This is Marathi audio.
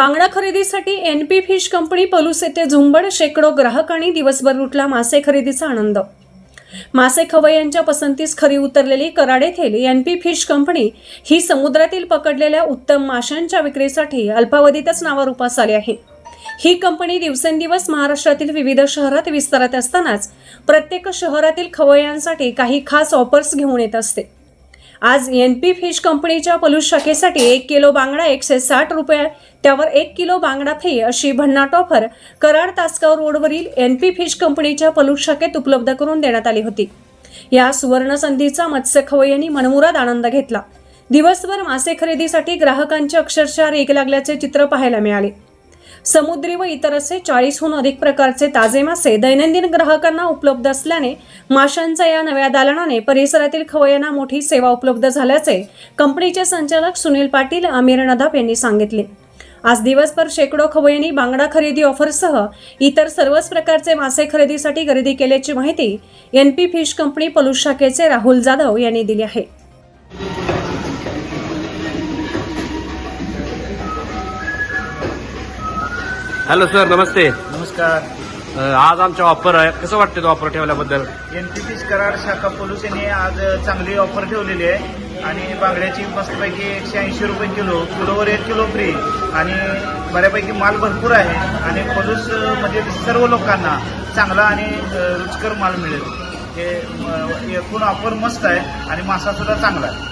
बांगडा खरेदीसाठी N P fish company Palus येथे झुंबड शेकडो ग्राहकांनी दिवसभर लुटला मासे खरेदीचा आनंद. मासे खवय्यांच्या पसंतीस खरी उतरलेली Karad N P fish company ही समुद्रातील पकडलेल्या उत्तम माशांच्या विक्रीसाठी अल्पावधीतच नावारूपास आली आहे. ही कंपनी दिवसेंदिवस महाराष्ट्रातील विविध शहरात विस्तारत असतानाच प्रत्येक शहरातील खवय्यांसाठी काही खास ऑफर्स घेऊन येत असते. आज एन पी फिश कंपनीच्या पलूस शाखेसाठी एक किलो बांगडा एकशे साठ रुपये त्यावर एक किलो बांगडा फे अशी भन्नाट ऑफर कराड तासगाव रोडवरील एन पी फिश कंपनीच्या पलुशाखेत शाखेत उपलब्ध करून देण्यात आली होती. या सुवर्ण संधीचा मत्स्य खवय्यांनी मनमुराद आनंद घेतला. दिवसभर मासे खरेदीसाठी ग्राहकांचे अक्षरशः रेग लागल्याचे चित्र पाहायला मिळाले. समुद्री व इतर असे चाळीसहून अधिक प्रकारचे ताजे मासे दैनंदिन ग्राहकांना उपलब्ध असल्याने माशांच्या या नव्या दालनाने परिसरातील खवय्यांना मोठी सेवा उपलब्ध झाल्याचे कंपनीचे संचालक सुनील पाटील आमिर नदाफ यांनी सांगितले. आज दिवसभर शेकडो खवय्यांनी बांगडा खरेदी ऑफरसह इतर सर्वच प्रकारचे मासे खरेदीसाठी खरेदी केल्याची माहिती N P fish company Palus शाखेचे राहुल जाधव यांनी दिली आहे. हॅलो सर नमस्ते. नमस्कार. आज आमच्या ऑफर आहे. कसं वाटतं तो ऑफर ठेवल्याबद्दल? एन पी पी कराड शाखा पोलीस यांनी आज चांगली ऑफर ठेवलेली आहे. आणि बांगड्याची मस्तपैकी एकशे ऐंशी रुपये किलो किलोवर एक किलो फ्री. आणि बऱ्यापैकी माल भरपूर आहे. आणि पलूस म्हणजे सर्व लोकांना चांगला आणि रुचकर माल मिळेल. हे एकूण ऑफर मस्त आहे आणि मासा सुद्धा चांगला आहे.